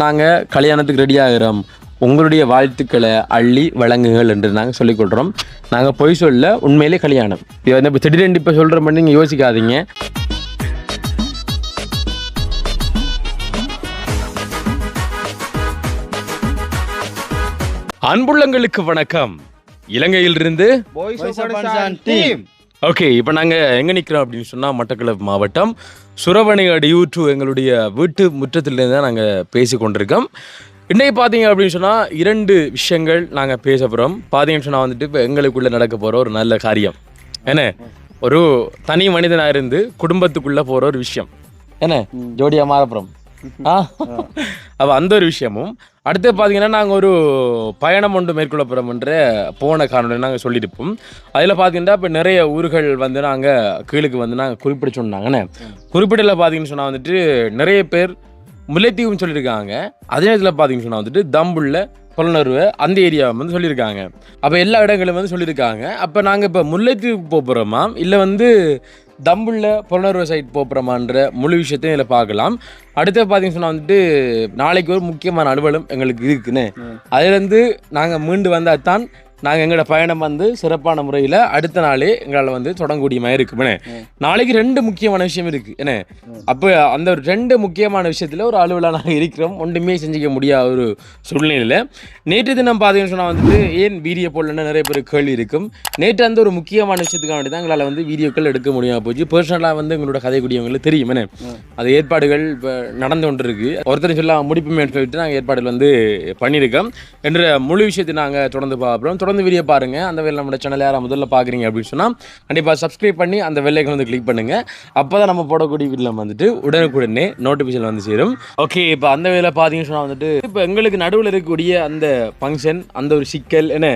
நாங்கள் கல்யாணத்துக்கு ரெடி ஆகிறோம். உங்களுடைய வாழ்த்துக்களை அள்ளி வழங்குங்கள் என்று நாங்கள் சொல்லிக் கொள்கிறோம் நாங்கள் பொய் சொல்ல உண்மையிலே கல்யாணம். இது வந்து இப்போ திடீரென்று இப்போ சொல்கிற மாதிரி நீங்கள் யோசிக்காதீங்க. அன்புள்ளங்களுக்கு வணக்கம். இலங்கையிலிருந்து ஓகே இப்போ நாங்கள் எங்கே நிற்கிறோம் அப்படின்னு சொன்னால் மட்டக்களப்பு மாவட்டம் சுரவணையடி அடியூற்று எங்களுடைய வீட்டு முற்றத்திலேருந்து தான் நாங்கள் பேசி கொண்டிருக்கோம். இன்னைக்கு பார்த்தீங்க அப்படின்னு சொன்னால் இரண்டு விஷயங்கள் நாங்கள் பேச போகிறோம் பார்த்தீங்கன்னு சொன்னால் வந்துட்டு இப்போ எங்களுக்குள்ளே நடக்க போகிற ஒரு நல்ல காரியம். என்ன? ஒரு தனி மனிதனாக இருந்து குடும்பத்துக்குள்ளே போகிற ஒரு விஷயம். என்ன? ஜோடியாக மாறப்புறம் அப்போ அந்த ஒரு விஷயமும். அடுத்து பார்த்தீங்கன்னா நாங்கள் ஒரு பயணம் ஒன்று மேற்கொள்ள போகிறோம் என்ற போன காரணம் நாங்கள் சொல்லியிருப்போம். அதில் பார்த்தீங்கன்னா இப்போ நிறைய ஊர்கள் வந்து நாங்கள் கீழுக்கு வந்து நாங்கள் குறிப்பிட சொன்னாங்கண்ணே குறிப்பிடல பார்த்தீங்கன்னு சொன்னால் வந்துட்டு நிறைய பேர் முல்லைத்தீவுன்னு சொல்லியிருக்காங்க. அதே நேரத்தில் பார்த்தீங்கன்னு சொன்னால் வந்துட்டு தம்புள்ள புலனருவை அந்த ஏரியா வந்து சொல்லியிருக்காங்க. அப்போ எல்லா இடங்களும் வந்து சொல்லியிருக்காங்க. அப்போ நாங்கள் இப்போ முல்லைத்தீவுக்கு போக போகிறோமா இல்லை வந்து தம்புள்ள புலனருவை சைட் போகிறோமான்ற முழு விஷயத்தையும் இதில் பார்க்கலாம். அடுத்து பார்த்தீங்கன்னு சொன்னால் வந்துட்டு நாளைக்கு ஒரு முக்கியமான அலுவலம் எங்களுக்கு இருக்குன்னு. அதுலேருந்து நாங்கள் மீண்டு வந்தால் தான் நாங்கள் எங்களோட பயணம் வந்து சிறப்பான முறையில் அடுத்த நாளே எங்களால் வந்து தொடங்கக்கூடிய மாதிரி நாளைக்கு ரெண்டு முக்கியமான விஷயம் இருக்குது என்ன? அப்போ அந்த ஒரு ரெண்டு முக்கியமான விஷயத்தில் ஒரு அலுவலாக நாங்கள் இருக்கிறோம். ஒன்றுமே செஞ்சிக்க முடியாத ஒரு சூழ்நிலையில். நேற்று தினம் பார்த்தீங்கன்னு சொன்னால் வந்துட்டு ஏன் வீடியோ போடலன்னு நிறைய பேர் கேள்வி இருக்கும். நேற்று அந்த ஒரு முக்கியமான விஷயத்துக்காக வேண்டி தான் எங்களால் வந்து வீடியோக்கள் எடுக்க முடியாமல் போச்சு. பர்சனலாக வந்து எங்களோட கதை கூடியவங்களுக்கு தெரியும். என்ன? அது ஏற்பாடுகள் இப்போ நடந்து கொண்டு இருக்கு ஒருத்தர் சொல்ல முடிப்புமே சொல்லிட்டு நாங்கள் ஏற்பாடுகள் வந்து பண்ணியிருக்கோம். என்ற முழு விஷயத்தை நாங்கள் தொடர்ந்து பார்க்குறோம். தொடர்ந்து வீடியோ பாருங்கள் அந்த வேலை நம்ம சேனல் யாரை முதல்ல பார்க்குறீங்க அப்படின்னு சொன்னால் கண்டிப்பாக சப்ஸ்கிரைப் பண்ணி அந்த வெள்ளைக்கு வந்து கிளிக் பண்ணுங்கள் அப்போ தான் நம்ம போடக்கூடிய வீட்டில் வந்துட்டு உடனுக்குடனே நோட்டிஃபிகேஷன் வந்து சேரும். ஓகே இப்போ அந்த வேலை பார்த்தீங்கன்னு சொன்னால் வந்துட்டு இப்போ எங்களுக்கு நடுவில் இருக்கக்கூடிய அந்த ஃபங்க்ஷன் அந்த ஒரு சிக்கல் என்ன?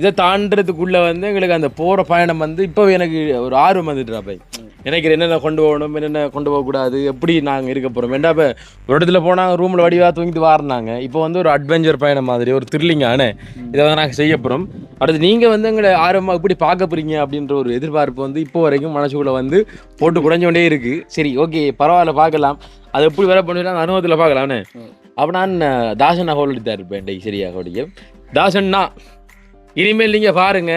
இதை தாண்டதுக்குள்ளே வந்து எங்களுக்கு அந்த போகிற பயணம் வந்து இப்போ எனக்கு ஒரு ஆர்வம் வந்துட்டுறா போய். எனக்கு என்னென்ன கொண்டு போகணும் என்னென்ன கொண்டு போகக்கூடாது எப்படி நாங்கள் இருக்க போகிறோம் ஏன்டா இப்போ ஒரு இடத்துல போனால் ரூமில் வடிவாக தூங்கிட்டு வாரினாங்க இப்போ வந்து ஒரு அட்வென்ச்சர் பயணம் மாதிரி ஒரு த்ரில்லிங்கான இதை வந்து நாங்கள் செய்ய போகிறோம் அடுத்து நீங்கள் வந்து எங்களை ஆர்வமாக எப்படி பார்க்க போகிறீங்க அப்படின்ற ஒரு எதிர்பார்ப்பு வந்து இப்போ வரைக்கும் மனசுக்குள்ளே வந்து போட்டு குறைஞ்சோண்டே இருக்குது சரி ஓகே பரவாயில்ல பார்க்கலாம். அது எப்படி வர பண்ணுறா அனுபவத்தில் பார்க்கலாம்னு அப்போ நான் தாசன் ஹோல் தான் இருப்பேன் இன்றைக்கு சரியா கோடிக்கு தாசன்னா இனிமேல் நீங்கள் பாருங்க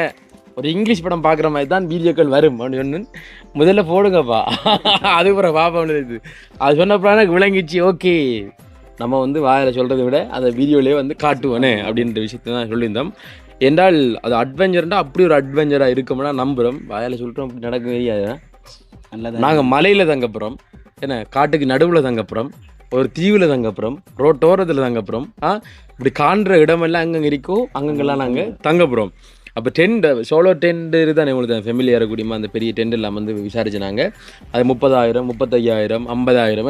ஒரு இங்கிலீஷ் படம் பார்க்குற மாதிரி தான் வீடியோக்கள் வரும். அப்படின்னு முதல்ல போடுங்கப்பா. அதுக்கப்புறம் பாப்பா இது. அது சொன்னப்பறம் எனக்கு விளங்கிச்சு ஓகே. நம்ம வந்து வாயில் சொல்கிறத விட அந்த வீடியோலேயே வந்து காட்டுவேனே அப்படின்ற விஷயத்தை தான் சொல்லியிருந்தோம். என்றால் அது அட்வென்ச்சர்னா அப்படி ஒரு அட்வென்ச்சராக இருக்கும்னா நம்புகிறோம் வாயில் சொல்லிட்டோம் அப்படி நடக்க தெரியாது நல்லதா. நாங்கள் மலையில் தங்கப்புறோம் என்ன காட்டுக்கு நடுவில் தங்கப்புறோம் ஒரு தீவில் தங்கப்புறோம் ரோட்டோரத்தில் தங்கப்புறோம் ஆ? இப்படி காண்ற இடமெல்லாம் அங்கங்கே இருக்கோ அங்கங்கெல்லாம் நாங்கள் தங்கப்புறோம் அப்போ டென்ட் சோலோ டென்ட் தான் உங்களுக்கு ஃபெமிலியாக கூடியமா அந்த பெரிய டென்ட் எல்லாம் வந்து விசாரிச்சினாங்க. அது முப்பதாயிரம் முப்பத்தையாயிரம் ஐம்பதாயிரம்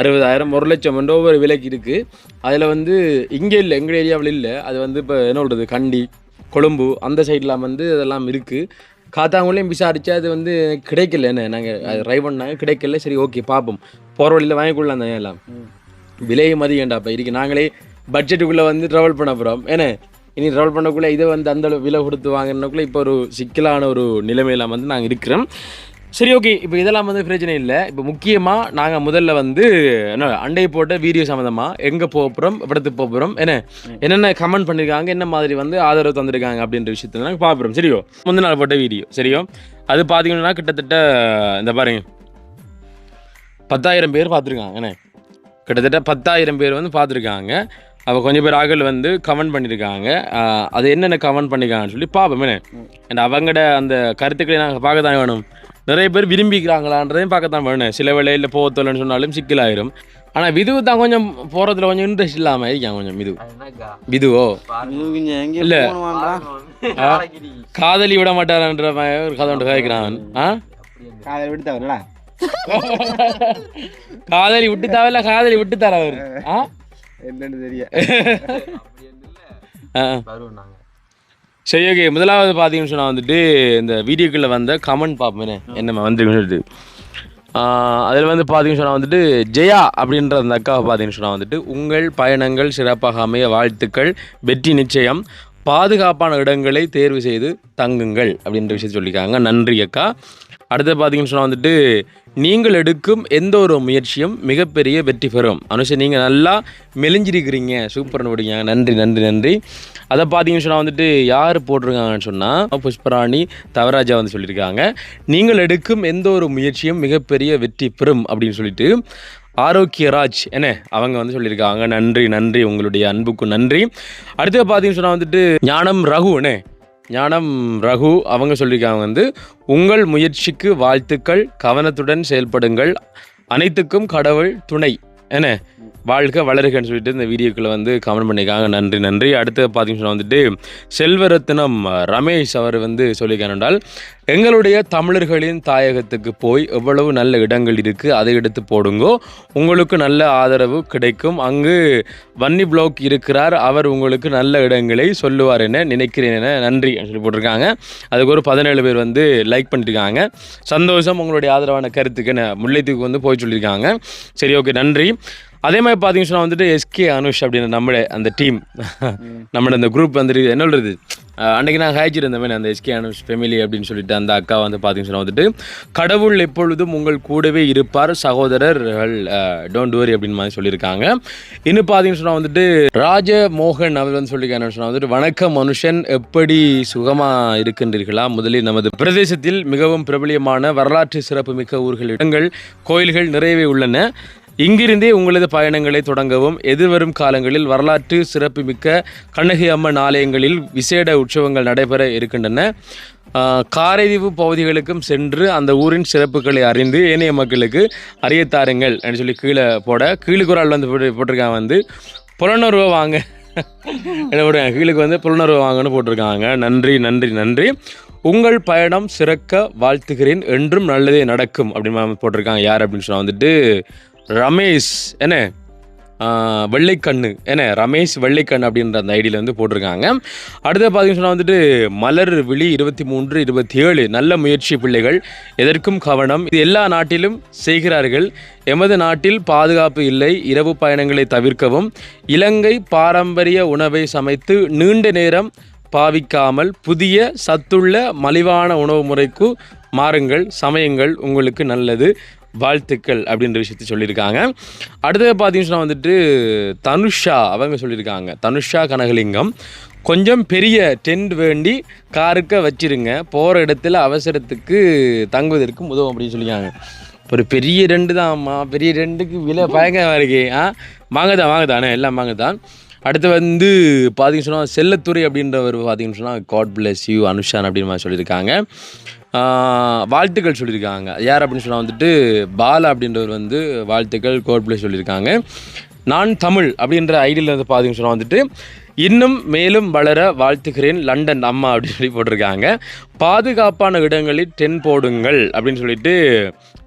அறுபதாயிரம் ஒரு லட்சம் ஒவ்வொரு விலைக்கு இருக்குது அதில் வந்து இங்கே இல்லை எங்கள் ஏரியாவில் இல்லை. அது வந்து இப்போ என்ன சொல்கிறது கண்டி கொழும்பு அந்த சைட்லாம் வந்து அதெல்லாம் இருக்குது காத்தாங்குள்ளேயும் விசாரிச்சா அது வந்து கிடைக்கல என்ன? நாங்கள் அது ட்ரை பண்ணாங்க கிடைக்கல. சரி ஓகே பார்ப்போம் போகிற வழியில் வாங்கிக்கொள்ளலாம் தான் எல்லாம். விலையும் அதிகம்டாப்பா இருக்கு நாங்களே பட்ஜெட்டுக்குள்ளே வந்து ட்ராவல் பண்ண போகிறோம் ஏன்னா இனி ட்ராவல் பண்ணக்குள்ளே இதை வந்து அந்த அளவு விலை கொடுத்து வாங்கினக்குள்ளே இப்போ ஒரு சிக்கலான ஒரு நிலைமையில் வந்து நாங்கள் இருக்கிறோம். சரி ஓகே இப்போ இதெல்லாம் வந்து பிரச்சனை இல்லை. இப்போ முக்கியமாக நாங்கள் முதல்ல வந்து என்ன அண்டை போட்ட வீடியோ சம்மந்தமாக எங்கே போகிறோம் இடத்துக்கு போகிறோம் என்ன என்னென்ன கமெண்ட் பண்ணியிருக்காங்க என்ன மாதிரி வந்து ஆதரவு தந்திருக்காங்க அப்படின்ற விஷயத்தை நாங்கள் பார்க்குறோம் சரியோ? முந்தின நாள் போட்ட வீடியோ சரியோ? அது பார்த்தீங்கன்னா கிட்டத்தட்ட இந்த பாருங்க. பத்தாயிரம் பேர் பார்த்துருக்காங்க என்ன? கிட்டத்தட்ட பத்தாயிரம் பேர் வந்து பார்த்துருக்காங்க. அப்போ கொஞ்சம் பேர் ஆகல் வந்து கமெண்ட் பண்ணியிருக்காங்க அது என்னென்ன கமெண்ட் பண்ணியிருக்காங்கன்னு சொல்லி பார்ப்போம். அண்ட் அவங்களோட அந்த கருத்துக்களை நாங்கள் பார்க்க தான் வேணும். நிறைய பேர் விரும்பிக்கிறாங்களான்றதையும் பார்க்கத்தான் வேணும். சில வேளையில் போகத்தலன்னு சொன்னாலும் சிக்கலாயிரும். ஆனால் விதுவு தான் கொஞ்சம் போகிறதுல கொஞ்சம் இன்ட்ரெஸ்ட் இல்லாமல் இருக்காங்க கொஞ்சம் விது விதுவோ? இல்ல. காதலி விட மாட்டாரன்ற மாதிரி ஒரு கதை ஒன்று கேட்குறான் ஆ? காதல் விட்டு தவறல காதலி விட்டு தவிர காதலி விட்டு தர அவர். ஆ? என்னன்னு தெரிய சரி ஓகே முதலாவது பார்த்தீங்கன்னு சொன்னால் வந்துட்டு இந்த வீடியோக்குள்ளே வந்த கமெண்ட் பார்ப்போமே என்னம்மா வந்துருக்குன்னு சொல்லிட்டு. அதில் வந்து பார்த்தீங்கன்னு சொன்னால் வந்துட்டு ஜெயா அப்படின்ற அந்த அக்காவை பார்த்தீங்கன்னு சொன்னால் வந்துட்டு உங்கள் பயணங்கள் சிறப்பாக அமைய வாழ்த்துக்கள் வெற்றி நிச்சயம் பாதுகாப்பான இடங்களை தேர்வு செய்து தங்குங்கள் அப்படின்ற விஷயத்தை சொல்லியிருக்காங்க. நன்றி அக்கா. அடுத்து பார்த்தீங்கன்னு சொன்னால் வந்துட்டு நீங்கள் எடுக்கும் எந்த ஒரு முயற்சியும் மிகப்பெரிய வெற்றி பெறும். அனுஷ நீங்கள் நல்லா மெலிஞ்சிருக்கிறீங்க. சூப்பர்னு விடுங்க நன்றி நன்றி நன்றி. அதை பார்த்தீங்கன்னு சொன்னால் வந்துட்டு யார் போட்டிருக்காங்கன்னு சொன்னால் புஷ்பராணி தவராஜா வந்து சொல்லியிருக்காங்க. நீங்கள் எடுக்கும் எந்த ஒரு முயற்சியும் மிகப்பெரிய வெற்றி பெறும் அப்படின்னு சொல்லிட்டு ஆரோக்கியராஜ் என்ன அவங்க வந்து சொல்லியிருக்காங்க. நன்றி நன்றி. உங்களுடைய அன்புக்கு நன்றி. அடுத்து பார்த்தீங்கன்னு சொன்னால் வந்துட்டு ஞானம் ரகு என்ன ஞானம் ரகு அவங்க சொல்லியிருக்காங்க வந்து உங்கள் முயற்சிக்கு வாழ்த்துக்கள் கவனத்துடன் செயல்படுங்கள். அனைத்துக்கும் கடவுள் துணை. என்ன? வாழ்க வளருகன்னு சொல்லிட்டு இந்த வீடியோக்களை வந்து கமெண்ட் பண்ணியிருக்காங்க. நன்றி நன்றி. அடுத்து பார்த்தீங்கன்னா வந்துட்டு செல்வரத்னம் ரமேஷ் அவர் வந்து சொல்லியிருக்காங்க என்றால் எங்களுடைய தமிழர்களின் தாயகத்துக்கு போய் எவ்வளவு நல்ல இடங்கள் இருக்குது அதை எடுத்து போடுங்கோ. உங்களுக்கு நல்ல ஆதரவு கிடைக்கும். அங்கு வன்னி பிளாக் இருக்கிறார். அவர் உங்களுக்கு நல்ல இடங்களை சொல்லுவார் என நினைக்கிறேன் என நன்றி சொல்லி போட்டிருக்காங்க. அதுக்கு ஒரு பதினேழு பேர் வந்து லைக் பண்ணிட்டுருக்காங்க சந்தோஷம் உங்களுடைய ஆதரவான கருத்துக்கு என்ன முல்லைத்தீவுக்கு வந்து போய் சொல்லியிருக்காங்க. சரி ஓகே நன்றி. அதே மாதிரி பார்த்தீங்கன்னு சொன்னால் வந்துட்டு எஸ்கே அனுஷ் அப்படின்னு நம்மளே அந்த டீம் நம்மளோட அந்த குரூப் வந்துட்டு என்ன சொல்கிறது அஹ் அன்னைக்கு நான் ஹாய்ச்சிருந்தேன் அந்த எஸ்கே அனுஷ் ஃபெமிலி அப்படின்னு சொல்லிட்டு அந்த அக்கா வந்து பார்த்தீங்கன்னு சொன்னால் வந்துட்டு கடவுள் எப்பொழுதும் உங்கள் கூடவே இருப்பார் சகோதரர்கள் டோன்ட் வரி அப்படின்னு மாதிரி சொல்லியிருக்காங்க. இன்னும் பார்த்தீங்கன்னு சொன்னால் வந்துட்டு ராஜமோகன் அவர் வந்து சொல்லியிருக்காங்க சொன்னால் வந்துட்டு வணக்கம் மனுஷன் எப்படி சுகமாக இருக்கின்றீர்களா? முதலில் நமது பிரதேசத்தில் மிகவும் பிரபலியமான வரலாற்று சிறப்புமிக்க ஊர்கள் இடங்கள் கோயில்கள் நிறையவே உள்ளன. இங்கிருந்தே உங்களது பயணங்களை தொடங்கவும் எதிர்வரும் காலங்களில் வரலாற்று சிறப்புமிக்க கண்ணகி அம்மன் ஆலயங்களில் விசேட உற்சவங்கள் நடைபெற இருக்கின்றன. காரைதீவு பகுதிகளுக்கும் சென்று அந்த ஊரின் சிறப்புகளை அறிந்து ஏனைய மக்களுக்கு அறியத்தாருங்கள் அப்படின்னு சொல்லி கீழே போட கீழுக்குறால் வந்து போட்டு போட்டிருக்கான் வந்து புலனுறவை வாங்க. என்ன கீழுக்கு வந்து புலனுறவை வாங்கன்னு போட்டிருக்காங்க. நன்றி நன்றி நன்றி. உங்கள் பயணம் சிறக்க வாழ்த்துகிறேன். என்றும் நல்லதே நடக்கும் அப்படின்னு போட்டிருக்காங்க. யார் அப்படின்னு சொன்னால் வந்துட்டு ரமேஷ் என்ன? வெள்ளைக்கண்ணு. என்ன? ரமேஷ் வெள்ளைக்கண்ணு அப்படின்ற அந்த ஐடியில் வந்து போட்டிருக்காங்க. அடுத்து பார்த்தீங்கன்னு சொன்னால் வந்துட்டு மலர் விழி இருபத்தி மூன்று இருபத்தி ஏழு. நல்ல முயற்சி பிள்ளைகள். எதற்கும் கவனம். இது எல்லா நாட்டிலும் செய்கிறார்கள். எமது நாட்டில் பாதுகாப்பு இல்லை. இரவு பயணங்களை தவிர்க்கவும். இலங்கை பாரம்பரிய உணவை சமைத்து நீண்ட நேரம் பாவிக்காமல் புதிய சத்துள்ள மலிவான உணவு முறைக்கு மாறுங்கள். சமயங்கள். உங்களுக்கு நல்லது. வாழ்த்துக்கள் அப்படின்ற விஷயத்தை சொல்லியிருக்காங்க. அடுத்தது பார்த்தீங்கன்னா வந்துட்டு தனுஷா அவங்க சொல்லியிருக்காங்க. தனுஷா கனகலிங்கம். கொஞ்சம் பெரிய டென்ட் வேண்டி காருக்க வச்சிருங்க. போகிற இடத்துல அவசரத்துக்கு தங்குவதற்கு உதவும் அப்படின்னு சொல்லியிருக்காங்க. ஒரு பெரிய ரெண்டு தான் அம்மா பெரிய ரெண்டுக்கு விலை பயங்கரமாக இருக்கே. ஆ? வாங்கதான் வாங்கதானே எல்லாம் வாங்கதான் அடுத்து வந்து பார்த்தீங்கன்னு சொன்னால் செல்லத்துறை அப்படின்றவர் பார்த்தீங்கன்னு சொன்னால் காட் பிளஸ் யூ அனுஷான் அப்படின்னு சொல்லியிருக்காங்க. வாழ்த்துக்கள் சொல்லியிருக்காங்க. யார் அப்படின்னு சொன்னால் வந்துட்டு பாலா அப்படின்றவர் வந்து வாழ்த்துக்கள் கோட்பிளே சொல்லியிருக்காங்க. நான் தமிழ் அப்படின்ற ஐடியில் வந்து பார்த்தீங்கன்னு சொன்னால் வந்துட்டு இன்னும் மேலும் வளர வாழ்த்துகிறேன் லண்டன் அம்மா அப்படின்னு சொல்லி போட்டிருக்காங்க. பாதுகாப்பான இடங்களில் டென் போடுங்கள் அப்படின்னு சொல்லிட்டு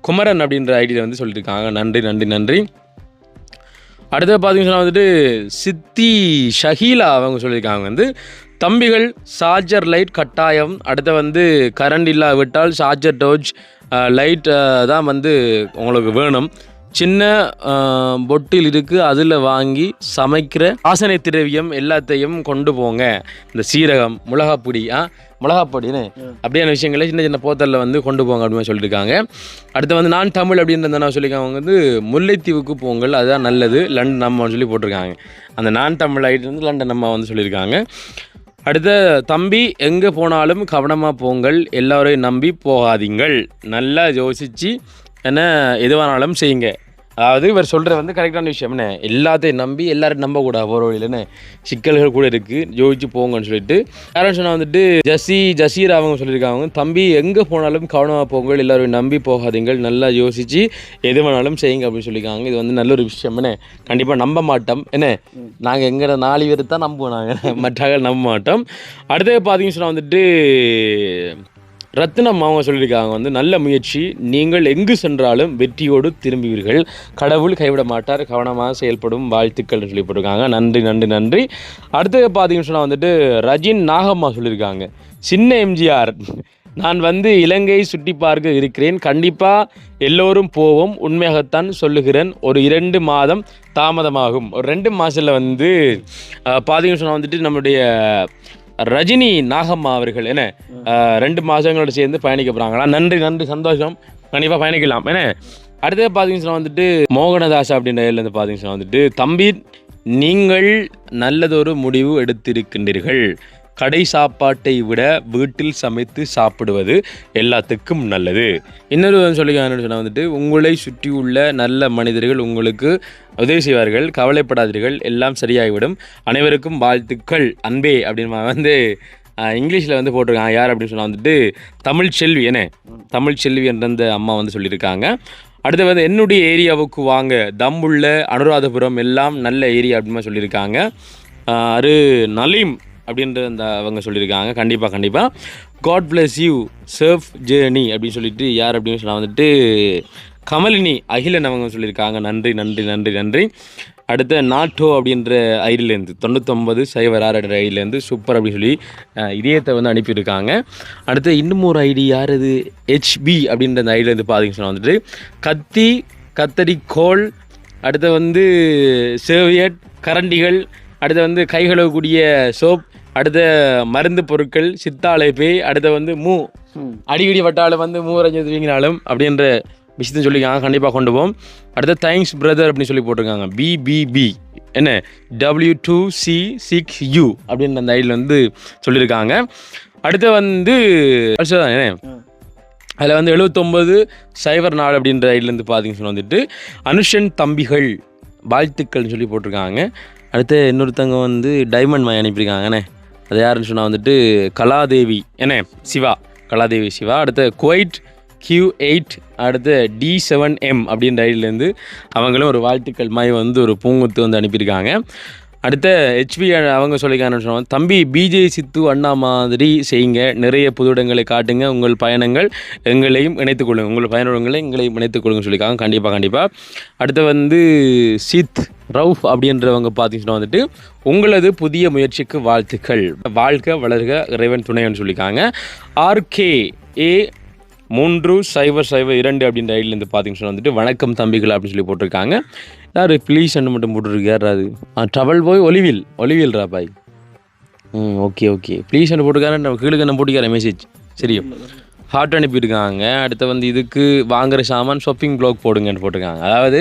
குமரன் அப்படின்ற ஐடியில் வந்து சொல்லியிருக்காங்க. நன்றி நன்றி நன்றி. அடுத்து பார்த்தீங்கன்னா வந்துட்டு சித்தி ஷஹீலா அவங்க சொல்லியிருக்காங்க வந்து தம்பிகள் சார்ஜர் லைட் கட்டாயம். அடுத்து வந்து கரண்ட் இல்லாவிட்டால் சார்ஜர் டோஜ் லைட் தான் வந்து உங்களுக்கு வேணும். சின்ன பொட்டில் இருக்குது அதில் வாங்கி சமைக்கிற வாசனை திரவியம் எல்லாத்தையும் கொண்டு போங்க. இந்த சீரகம் மிளகாப்பொடி ஆ மிளகாப்பொடின்னு அப்படியான விஷயங்களை சின்ன சின்ன போத்தலில் வந்து கொண்டு போங்க அப்படின்னு சொல்லியிருக்காங்க. அடுத்து வந்து நான் தமிழ் அப்படின்றத நான் சொல்லியிருக்காங்க. அவங்க வந்து முல்லைத்தீவுக்கு போங்கள் அதுதான் நல்லது. லண்டன் நம்ம சொல்லி போட்டிருக்காங்க. அந்த நான் தமிழ் ஐட்டு வந்து லண்டன் நம்ம வந்து சொல்லியிருக்காங்க. அடுத்த தம்பி எங்கே போனாலும் கவனமாக போங்கள். எல்லோரையும் நம்பி போகாதீங்கள். நல்லா யோசித்து என்ன எதுவானாலும் செய்யுங்க. அதாவது இவர் சொல்கிற வந்து கரெக்டான விஷயம். என்ன? எல்லாத்தையும் நம்பி எல்லாரும் நம்பக்கூடாது போகிற வழியிலன்னு என்ன? சிக்கல்கள் கூட இருக்குது ஜோதிச்சு போங்கன்னு சொல்லிட்டு. யாரும் சொன்னால் வந்துட்டு ஜசி ஜசீர் அவங்க சொல்லியிருக்காங்க. தம்பி எங்கே போனாலும் கவனமாக போங்கள். எல்லோரும் நம்பி போகாதீங்கள். நல்லா யோசித்து எது வேணாலும் செய்யுங்க அப்படின்னு சொல்லியிருக்காங்க. இது வந்து நல்ல ஒரு விஷயம். என்ன? கண்டிப்பாக நம்ப மாட்டோம். என்ன? நாங்கள் எங்கிற நாலு பேர் தான் நம்புவோம் நாங்கள் மற்றாக நம்ப மாட்டோம். அடுத்தது பார்த்தீங்கன்னு சொன்னால் வந்துட்டு ரத்னம் அவங்க சொல்லியிருக்காங்க வந்து நல்ல முயற்சி. நீங்கள் எங்கு சென்றாலும் வெற்றியோடு திரும்புவீர்கள். கடவுள் கைவிட மாட்டார். கவனமாக செயல்படும் வாழ்த்துக்கள் சொல்லி போட்டிருக்காங்க நன்றி நன்றி நன்றி. அடுத்தது பார்த்தீங்கன்னு சொன்னால் வந்துட்டு ரஜின் நாகம்மா சொல்லியிருக்காங்க. சின்ன எம்ஜிஆர். நான் வந்து இலங்கை சுற்றி பார்க்க இருக்கிறேன். கண்டிப்பாக எல்லோரும் போவோம். உண்மையாகத்தான் சொல்லுகிறேன். ஒரு இரண்டு மாதம் தாமதமாகும். ஒரு ரெண்டு மாதத்தில் வந்து பார்த்தீங்கன்னு சொன்னால் வந்துட்டு நம்முடைய ரஜினி நாகம்மா அவர்கள் என்ன ரெண்டு மாதங்களோட சேர்ந்து பயணிக்க போகிறாங்களா நன்றி நன்றி சந்தோஷம். கண்டிப்பாக பயணிக்கலாம். ஏன்னா அடுத்தது பார்த்தீங்கன்னா வந்துட்டு மோகனதாஸ் அப்படின்ற இருந்து பார்த்தீங்கன்னா வந்துட்டு தம்பி நீங்கள் நல்லதொரு முடிவு எடுத்திருக்கின்றீர்கள். கடை சாப்பாட்டை விட வீட்டில் சமைத்து சாப்பிடுவது எல்லாத்துக்கும் நல்லது. இன்னொரு சொல்லிக்கான்னு சொன்னால் வந்துட்டு உங்களை சுற்றியுள்ள நல்ல மனிதர்கள் உங்களுக்கு உதவி செய்வார்கள் கவலைப்படாதீர்கள் எல்லாம் சரியாகிவிடும். அனைவருக்கும் வாழ்த்துக்கள் அன்பே அப்படின்னு வந்து இங்கிலீஷில் வந்து போட்டிருக்காங்க. யார் அப்படின்னு சொன்னால் வந்துட்டு தமிழ் செல்வி என்ன தமிழ் செல்வி என்ற அந்த அம்மா வந்து சொல்லியிருக்காங்க. அடுத்து வந்து என்னுடைய ஏரியாவுக்கு வாங்க. தம்புள்ள அனுராதபுரம் எல்லாம் நல்ல ஏரியா அப்படின்னு சொல்லியிருக்காங்க. அரு நலீம் அப்படின்ற அந்த அவங்க சொல்லியிருக்காங்க. கண்டிப்பாக கண்டிப்பாக God bless you safe journey அப்படின்னு சொல்லிட்டு யார் அப்படின்னு சொன்னால் வந்துட்டு கமலினி அகிலன் அவங்க சொல்லியிருக்காங்க. நன்றி நன்றி நன்றி நன்றி. அடுத்த நாட்டோ அப்படின்ற ஐடியிலேருந்து தொண்ணூத்தொம்பது சைவர் ஆறு என்ற ஐடியிலேருந்து சூப்பர் அப்படின்னு சொல்லி இதயத்தை வந்து அனுப்பியிருக்காங்க. அடுத்து இன்னும் ஒரு ஐடி யார் இது ஹெச்பி அப்படின்ற அந்த ஐடியிலேருந்து சொன்னால் வந்துட்டு கத்தி கத்தரிக்கோல் அடுத்து வந்து சேவியட் கரண்டிகள் அடுத்து வந்து கை கழுவக்கூடிய சோப் அடுத்த மருந்து பொருட்கள் சித்தாழை பேய் அடுத்து வந்து மூ. அடிக்கடி வட்டாலும் வந்து மூவரைஞ்சு வீங்கினாலும் அப்படின்ற விஷயத்தை சொல்லியிருக்காங்க கண்டிப்பாக கொண்டு போவோம். அடுத்து தேங்க்ஸ் பிரதர் அப்படின்னு சொல்லி போட்டிருக்காங்க. பிபிபி என்ன? W two C six U அப்படின்ற அந்த ஐடியில் வந்து சொல்லியிருக்காங்க. அடுத்து வந்து அடுத்ததான் என்ன? அதில் வந்து எழுபத்தொம்பது சைபர் நாள் அப்படின்ற ஐடியிலேருந்து பார்த்தீங்கன்னு வந்துட்டு அனுஷன் தம்பிகள் வாழ்த்துக்கள்னு சொல்லி போட்டிருக்காங்க. அடுத்து இன்னொருத்தவங்க வந்து டைமண்ட் மை அனுப்பியிருக்காங்கண்ணே அது யாருன்னு சொன்னால் வந்துட்டு கலாதேவி. என்ன? சிவா. கலாதேவி சிவா. அடுத்து குவைட் கியூ எயிட் அடுத்து டி செவன் எம் அப்படின்ற ஐடியிலேருந்து அவங்களும் ஒரு வாழ்த்துக்கள் மாதிரி வந்து ஒரு பூங்குத்து வந்து அனுப்பியிருக்காங்க. அடுத்த ஹெச்பி அவங்க சொல்லிக்கான தம்பி பிஜே சித்து அண்ணா மாதிரி செய்யுங்க. நிறைய புது இடங்களை காட்டுங்க. உங்கள் பயணங்கள் எங்களையும் இணைத்துக் கொள்ளுங்க. உங்கள் பயணங்களை எங்களையும் இணைத்துக் கொள்ளுங்க சொல்லியிருக்காங்க. கண்டிப்பாக கண்டிப்பாக அடுத்து வந்து சித் ரவுஃப் அப்படின்றவங்க பார்த்தீங்கன்னா வந்துட்டு உங்களது புதிய முயற்சிக்கு வாழ்த்துக்கள். வாழ்க வளர்க இறைவன் துணைன்னு சொல்லியிருக்காங்க. ஆர்கே ஏ மூன்று சைபர் சைபர் இரண்டு அப்படின்ற ஐடியிலேருந்து பார்த்தீங்கன்னா வந்துட்டு வணக்கம் தம்பிகள் அப்படின்னு சொல்லி போட்டிருக்காங்க. யார் ப்ளீஸ் மட்டும் போட்டிருக்கு அது? ட்ரபல் போய் ஒலிவில் ஒலிவில் ரா பாய். ம் ஓகே ஓகே ப்ளீஸ் அண்ணு போட்டிருக்காரு நம்ம கீழே என்ன போட்டிருக்காரு மெசேஜ் சரியும் ஹார்ட் அனுப்பியிருக்காங்க. அடுத்து வந்து இதுக்கு வாங்குற சாமான் ஷாப்பிங் ப்ளாக் போடுங்கன்னு போட்டிருக்காங்க. அதாவது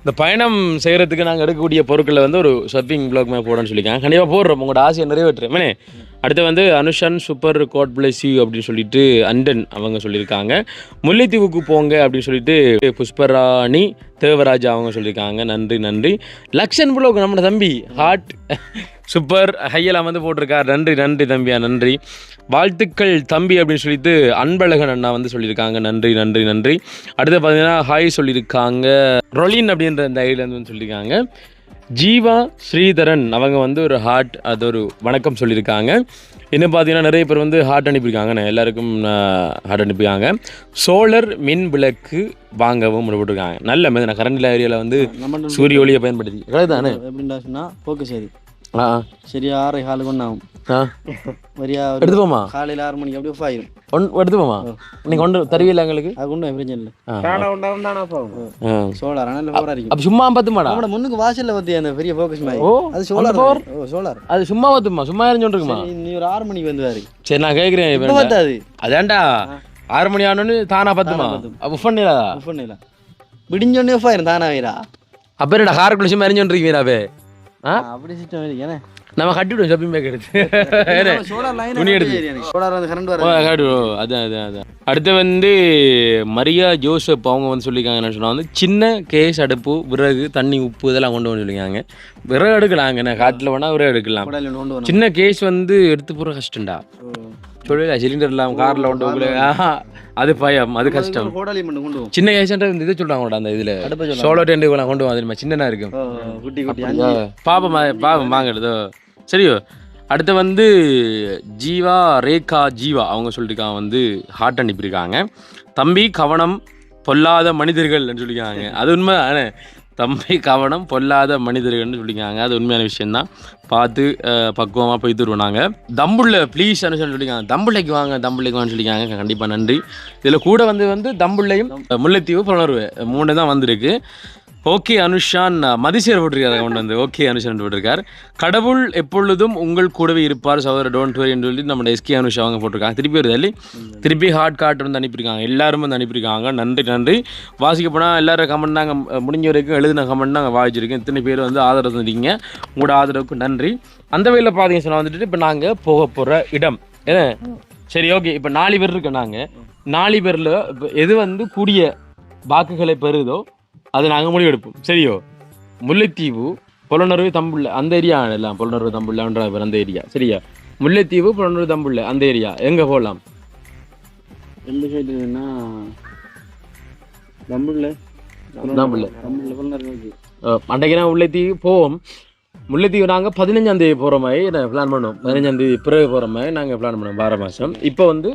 இந்த பயணம் செய்கிறதுக்கு நாங்கள் எடுக்கக்கூடிய பொருட்களை வந்து ஒரு ஷாப்பிங் ப்ளாக் மேலே போடணும்னு சொல்லியிருக்காங்க. கண்டிப்பாக போடுறோம். உங்களோட ஆசையை நிறைவேற்றுறேன் அடுத்து வந்து Anushan super God bless you அப்படின்னு சொல்லிட்டு அண்டன் அவங்க சொல்லியிருக்காங்க. முல்லைத்தீவுக்கு போங்க அப்படின்னு சொல்லிட்டு புஷ்பராணி தேவராஜா அவங்க சொல்லியிருக்காங்க. நன்றி நன்றி. லக்ஷன் புலோக் நம்ம தம்பி ஹார்ட் சூப்பர் ஹையெல்லாம் வந்து போட்டிருக்கார். நன்றி நன்றி தம்பியா நன்றி. வாழ்த்துக்கள் தம்பி அப்படின்னு சொல்லிட்டு அன்பழகன் அண்ணா வந்து சொல்லியிருக்காங்க. நன்றி நன்றி நன்றி. அடுத்து பார்த்தீங்கன்னா ஹாய் சொல்லியிருக்காங்க. ரொலின் அப்படின்ற அந்த ஐடியிலேருந்து வந்து சொல்லியிருக்காங்க. ஜீவா ஸ்ரீதரன். அவங்க வந்து ஒரு ஹார்ட் அது ஒரு வணக்கம் சொல்லியிருக்காங்க. இன்னும் பார்த்தீங்கன்னா நிறைய பேர் வந்து ஹார்ட் அனுப்பியிருக்காங்க. நான் எல்லாருக்கும் ஹார்ட் அனுப்பியிருக்காங்க. சோலார் மின் விளக்கு வாங்கவும் போட்டிருக்காங்க நல்ல நான் கரண்ட் ஏரியாவில் வந்து சூரிய ஒளியை பயன்படுத்தி தானே? எப்படின்னா போக்கு சரி காலு கொண்டு ஆகும் ஆ வரியா எடுத்து போமா காலையில் ஆறு மணிக்கு அப்படியே ஆயிரும் ஒன் எடுத்து போமா நீங்க கொண்டு தருவீல்ல எங்களுக்கு அது கொண்டு பிரச்சனை இல்லை ஆ. சோலார் ஆனால் பவராக இருக்கும் அப்ப சும்மா பத்துமாடா நம்மளோட முன்னுக்கு வாசல்ல பத்தி அந்த பெரிய ஃபோக்கஸ் மாதிரி ஓ, அது அந்த சோலார் power? ஓ சோலார் அது சும்மா பத்துமா சும்மா எரிஞ்சோன்றிருக்குமா நீ ஒரு ஆறு மணிக்கு வந்துவாரு சரி நான் கேட்குறேன் இப்போ பார்த்தாது அதான்டா ஆறு மணி ஆனோன்னு தானா பத்துமா அப்போ பண்ணிடாதா ஆஃப் பண்ணல விடிஞ்சோடனே ஆயிரும் தானா வைரா அப்போ என்னடா காருக்குள்ள சும்மா எரிஞ்சோன்றிருக்கீங்களாவே ஆ அப்படி சிஸ்டம் இருக்கு. ஏன்னா நம்ம கட்டிவிடுவோம் ஷாப்பிங் பேக் எடுத்து. சோலார் லைன் துணி எடுத்து. சோலார் வந்து கரண்ட் ஓ, வர காட்டுவோம் அதான் அதான் அதான். அடுத்து வந்து மரியா ஜோசப் அவங்க வந்து சொல்லியிருக்காங்க என்ன சொன்னா வந்து சின்ன கேஸ் அடுப்பு விறகு தண்ணி உப்பு இதெல்லாம் கொண்டு வந்து சொல்லியிருக்காங்க. விறகு எடுக்கலாங்க என்ன காட்டில் வேணா விறகு எடுக்கலாம். சின்ன கேஸ் வந்து எடுத்து போகிற கஷ்டம்டா. சொல்லல சிலிண்டர் இல்லாமல் காரில் கொண்டு அது பயம் அது கஷ்டம். கொண்டு சின்ன கேஸ்ன்ற இந்த இது சொல்கிறாங்க அந்த இதில். சோலோ டென்ட் கொண்டு போவோம் தெரியுமா? சின்னதாக இருக்கும். பாப்பம் பாப்பம் வாங்குறதோ சரியோ. அடுத்து வந்து ஜீவா ரேகா ஜீவா அவங்க சொல்லியிருக்காங்க வந்து ஹார்ட் அனுப்பியிருக்காங்க. தம்பி கவனம் பொல்லாத மனிதர்கள்னு சொல்லியிருக்காங்க. அது உண்மை தம்மை தம்பி கவனம் பொல்லாத மனிதர்கள்னு சொல்லியிருக்காங்க. அது உண்மையான விஷயந்தான் பார்த்து பக்குவமாக போய் தருவாங்க தம்புள்ள ப்ளீஸ் சொல்லி சொல்லியிருக்காங்க. தம்புள்ளைக்கு வாங்க தம்புள்ளைக்கு வாங்க சொல்லியிருக்காங்க. கண்டிப்பாக நன்றி. இதில் கூட வந்து வந்து தம்புள்ளையும் முல்லைத்தீவு புலனர்வு மூணு தான் வந்திருக்கு. ஓகே அனுஷான் மதிசேர் போட்டிருக்காரு கொண்டு வந்து. ஓகே அனுஷான் போட்டிருக்கார். கடவுள் எப்பொழுதும் உங்கள் கூடவே இருப்பார் சோதர டோன்ட் வரி என்று சொல்லி நம்ம எஸ்கே அனுஷா அவங்க போட்டிருக்காங்க. திருப்பி ஒரு தள்ளி. திருப்பி ஹார்ட் கார்ட் வந்து அனுப்பியிருக்காங்க. எல்லாரும் வந்து அனுப்பியிருக்காங்க. நன்றி நன்றி. வாசிக்க போனால் எல்லாரும் கமெண்ட் நாங்கள் முடிஞ்ச வரைக்கும் எழுதின கமெண்ட் நாங்கள் வாசிச்சிருக்கோம். இத்தனை பேர் வந்து ஆதரவு தந்தீங்க. உங்களோட ஆதரவுக்கு நன்றி. அந்த வகையில் பார்த்தீங்கன்னு சொன்னால் வந்துட்டு இப்போ நாங்கள் போக போகிற இடம். என்ன? சரி ஓகே. இப்போ நாலு பேர் இருக்கோம் நாங்கள் நாலு பேரில் இப்போ எது வந்து கூடிய வாக்குகளை பெறுதோ அதை நாங்கள் முடிவெடுப்போம். சரியோ? முல்லைத்தீவு புலனறுவு தம்புள்ள அந்த ஏரியா எல்லாம் புலனறுவு தம்புள்ளன்ற அந்த ஏரியா. சரியா? முல்லைத்தீவு புலனறுவு தம்புள்ள அந்த ஏரியா. எங்கே போகலாம் ரெண்டு சைடுனா தம்புள்ள. அன்றைக்கு நான் முல்லைத்தீவு போவோம். முல்லைத்தீவு நாங்கள் பதினஞ்சாம் தேதி போகிற மாதிரி நான் பிளான் பண்ணுவோம். பதினஞ்சாம் தேதி பிறகு போகிற மாதிரி நாங்கள் பிளான் பண்ணுவோம் வார மாதம் இப்போ வந்து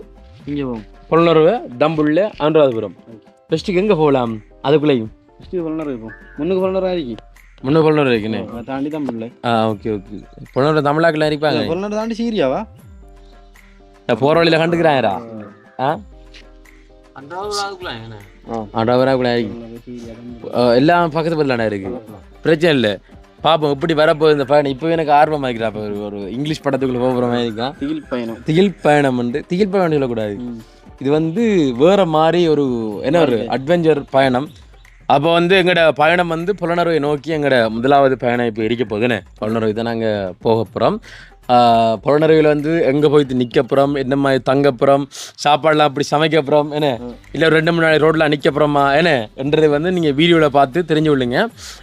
இங்கே போவோம். புலனறுவு தம்புள்ள அனுராதபுரம். ஃபஸ்ட்டுக்கு எங்கே போகலாம் அதுக்குள்ளேயும். സിക്സ്റ്റി ஓகே ஓகே பொருளர் தமிழாக்கில் இருப்பாங்க. ஃபோல்னர் தாண்டி சீரியாவா நான் போகிற வழியில் கண்டுக்கிறாங்கடா. ஆ. அண்டவராக்குள்ள எல்லாம் பக்கத்து பக்கத்தில் இருக்கு. பிரச்சனை இல்லை. பாப்போம் எப்படி வரப்போ இந்த பயணம் இப்போ எனக்கு ஆர்வமாக இருக்கிறா ஒரு ஒரு இங்கிலீஷ் படத்துக்குள்ளே போகிற மாதிரி இருக்கான் திகில் பயணம். திகில் பயணம் வந்து திகில் பயணம் சொல்லக்கூடாது. இது வந்து வேற மாதிரி ஒரு என்ன ஒரு அட்வென்ச்சர் பயணம். அப்போ வந்து எங்களோட பயணம் வந்து புலனறுவை நோக்கி எங்களோட முதலாவது பயணம் இப்போ இருக்க போகுதுன்னு. புலனறுவை தான் நாங்கள் போக போகிறோம் புலனறுவையில் வந்து எங்கே போய் நிற்கப்புறம் என்ன மாதிரி தங்கப்புறம் சாப்பாடெலாம் அப்படி சமைக்கப்புறம் என்ன? இல்லை ரெண்டு மூணு நாள் ரோட்டில் நிற்கப்புறமா என்ன? என்றதை வந்து நீங்கள் வீடியோவில் பார்த்து தெரிஞ்சு விடுங்க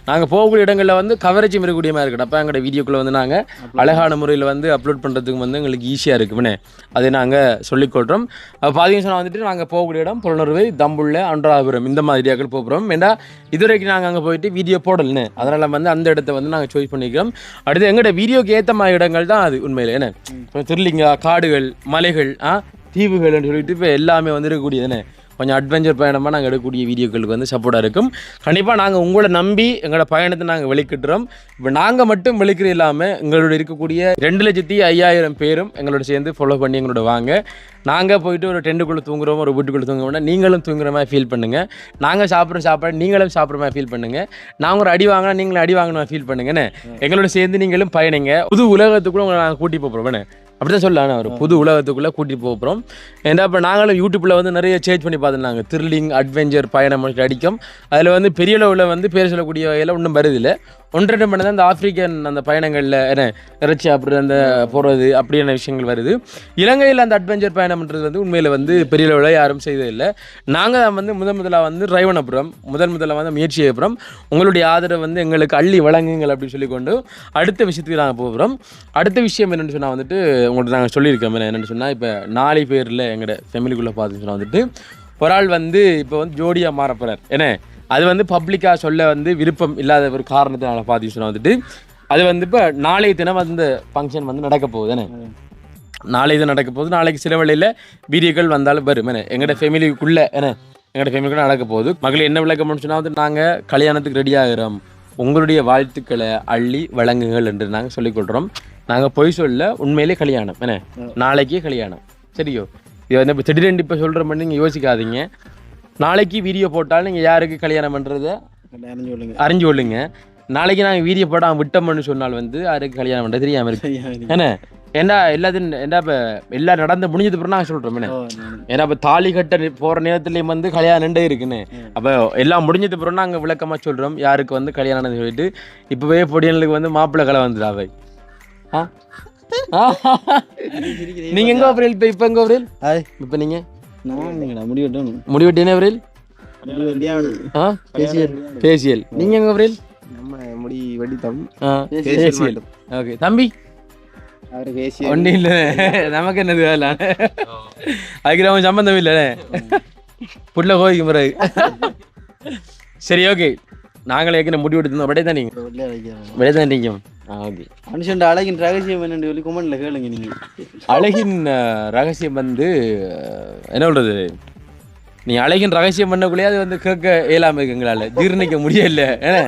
நாங்கள் போகக்கூடிய இடங்களில் வந்து கவரேஜும் இருக்கக்கூடிய மாதிரி இருக்கட்டும். அப்போ எங்களோட வீடியோக்குள்ளே வந்து நாங்கள் அழகான முறையில் வந்து அப்லோட் பண்ணுறதுக்கு வந்து எங்களுக்கு ஈஸியாக இருக்குமே. அதை நாங்கள் சொல்லிக்கொள்கிறோம் அப்போ பார்த்தீங்கன்னு சொன்னால் வந்துட்டு நாங்கள் போகக்கூடிய இடம் புலனறுவை தம்புள்ள அன்றாபுரம் இந்த மாதிரி ஏரியாக்கள் போகிறோம் ஏன்னா இதுவரைக்கும் நாங்கள் அங்கே போயிட்டு வீடியோ போடலன்னு அதனால் வந்து அந்த இடத்த வந்து நாங்கள் சாய்ஸ் பண்ணிக்கிறோம். அடுத்து எங்களோட வீடியோக்கு ஏற்ற மாதிரி இடங்கள் தான் அது. உண்மையில் என்ன? இப்போ திருலிங்கா காடுகள் மலைகள் ஆ தீவுகள்னு சொல்லிட்டு இப்போ எல்லாமே வந்து இருக்கக்கூடியது என்ன? கொஞ்சம் அட்வென்ச்சர் பயணமாக நாங்கள் எடுக்கக்கூடிய வீடியோக்களுக்கு வந்து சப்போர்ட்டாக இருக்கும். கண்டிப்பாக நாங்கள் உங்களை நம்பி எங்களோட பயணத்தை நாங்கள் வெளிக்கிட்டுறோம் இப்போ நாங்கள் மட்டும் வெளிக்கிற இல்லாமல் எங்களோட இருக்கக்கூடிய ரெண்டு லட்சத்தி ஐயாயிரம் பேரும் எங்களோட சேர்ந்து ஃபாலோ பண்ணி எங்களோட வாங்க. நாங்கள் போயிட்டு ஒரு டென்ட்டுக்குள்ளே தூங்குறோம் ஒரு வீட்டுக்குள்ளே தூங்குறோம்னா நீங்களும் தூங்குற மாதிரி ஃபீல் பண்ணுங்கள் நாங்கள் சாப்பிட்ற சாப்பாடு நீங்களும் சாப்பிட்ற மாதிரி ஃபீல் பண்ணுங்கள் நாங்கள் ஒரு அடி வாங்கினா நீங்களும் அடி வாங்கணும் ஃபீல் பண்ணுங்கன்னு எங்களோட சேர்ந்து நீங்களும் பயணிங்க. புது உலகத்துக்குள்ள உங்களை நாங்கள் கூட்டி போகிறோம் அப்படி தான் சொல்லலாம் ஒரு புது உலகத்துக்குள்ளே கூட்டிகிட்டு போகிறோம் ஏன்னா இப்போ நாங்களும் யூடியூப்பில் வந்து நிறைய சேஞ்ச் பண்ணி பார்த்துருந்தாங்க. த்ரில்லிங் அட்வென்ச்சர் பயணம் அடிக்கும். அதில் வந்து பெரிய அளவில் வந்து பேர் சொல்லக்கூடிய வகையில் ஒன்றும் வருதில்லை ஒன்றரை மணி தான் இந்த ஆப்பிரிக்கன் அந்த பயணங்களில் என்ன இறைச்சி அப்படி அந்த போகிறது அப்படியான விஷயங்கள் வருது. இலங்கையில் அந்த அட்வென்ச்சர் பயணம்ன்றது வந்து உண்மையில் வந்து பெரிய அளவில் யாரும் செய்ததில்லை நாங்கள் தான் வந்து முதன் முதலாக வந்து ரைவனபுரம் முதன் முதலாக வந்து முயற்சி செய்யப்புறம் உங்களுடைய ஆதரவு வந்து எங்களுக்கு அள்ளி வழங்குங்கள் அப்படின்னு சொல்லிக்கொண்டு அடுத்த விஷயத்துக்கு நாங்கள் போகிறோம். அடுத்த விஷயம் என்னென்னு சொன்னால் வந்துட்டு உங்கள்கிட்ட நாங்கள் சொல்லியிருக்கோம். என்னென்னு சொன்னால் இப்போ நாலு பேரில் எங்களோட ஃபேமிலிக்குள்ளே பார்த்துன்னு சொன்னால் வந்துட்டு ஒரு ஆள் வந்து இப்போ வந்து ஜோடியாக மாற போகிறார் என்ன அது வந்து பப்ளிக்காக சொல்ல வந்து விருப்பம் இல்லாத ஒரு காரணத்தினால பார்த்தீங்கன்னு வந்துட்டு அது வந்து இப்போ நாளைய தினம் அந்த ஃபங்க்ஷன் வந்து நடக்க போகுது என்ன? நாளை இது நடக்க போகுது. நாளைக்கு சில வேளையில் வீடியோக்கள் வந்தாலும் வரும் என்ன? எங்களோட ஃபேமிலிக்குள்ளே என்ன? எங்களோட ஃபேமிலிக்குள்ள நடக்க போகுது. மகள் என்ன விளக்கம்னு சொன்னால் வந்து நாங்கள் கல்யாணத்துக்கு ரெடி ஆகிறோம். உங்களுடைய வாழ்த்துக்களை அள்ளி வழங்குங்கள் என்று நாங்கள் சொல்லிக்கொள்கிறோம் நாங்கள் பொய் சொல்ல உண்மையிலே கல்யாணம் என்ன? நாளைக்கே கல்யாணம். சரியோ? இது வந்து இப்போ திடீரென்று இப்போ சொல்கிற மாதிரி நீங்கள் யோசிக்காதீங்க. நாளைக்கு வீடியோ போட்டால் நீங்கள் யாருக்கு கல்யாணம் பண்ணுறதை அறிஞ்சு கொள்ளுங்க. நாளைக்கு நாங்கள் வீடியோ போடாமல் விட்டோம்னு சொன்னால் வந்து யாருக்கு கல்யாணம் பண்ணுறது தெரியாமல் இருக்கு. என்ன ஏன்னா எல்லாத்தையும் என்ன இப்போ எல்லாம் நடந்து முடிஞ்சது பிறகு நாங்கள் சொல்கிறோம். ஏன்னா இப்போ தாலி கட்ட போற நேரத்துலயும் வந்து கல்யாணம் நின்றே இருக்குன்னு. அப்போ எல்லாம் முடிஞ்சது பிறகு நாங்கள் விளக்கமாக சொல்கிறோம் யாருக்கு வந்து கல்யாணம் சொல்லிட்டு. இப்போவே பொடியனுக்கு வந்து மாப்பிள்ளை கலை வந்துடா அவை. ஆ? ஆ? நீங்க எங்க அப்ரேல் இப்போ இப்போ எங்க ஹாய். இப்போ நீங்க? முடிவெட்டியாவது ஆ? பேசியல். பேசியல். நீங்க எங்க நம்ம முடி வெடித்தம் பேசியல் ஓகே. தம்பி? ஒன்றும் இல்லை. நமக்கு என்னது வேலை? அதுக்கு நம்ம சம்மந்தம் இல்லை புள்ள கோவிக்கு பிறகு. சரி ஓகே. நாங்களே ஏற்கனவே முடிவு எடுத்திருந்தோம். அப்படியே தான் நீங்கள் வெளியே தான் நீங்கள் ஓகே. மனுஷன் அழகின் ரகசியம் என்னன்னு சொல்லி கொமெண்ட்ல கேளுங்க நீங்க. அழகின் ரகசியம் வந்து என்ன சொல்றது? நீ அழகின் ரகசியம் பண்ணக்குள்ளே அது வந்து கேட்க இயலாம இருக்கு எங்களால். ஜீர்ணிக்க முடியல. ஏன்னா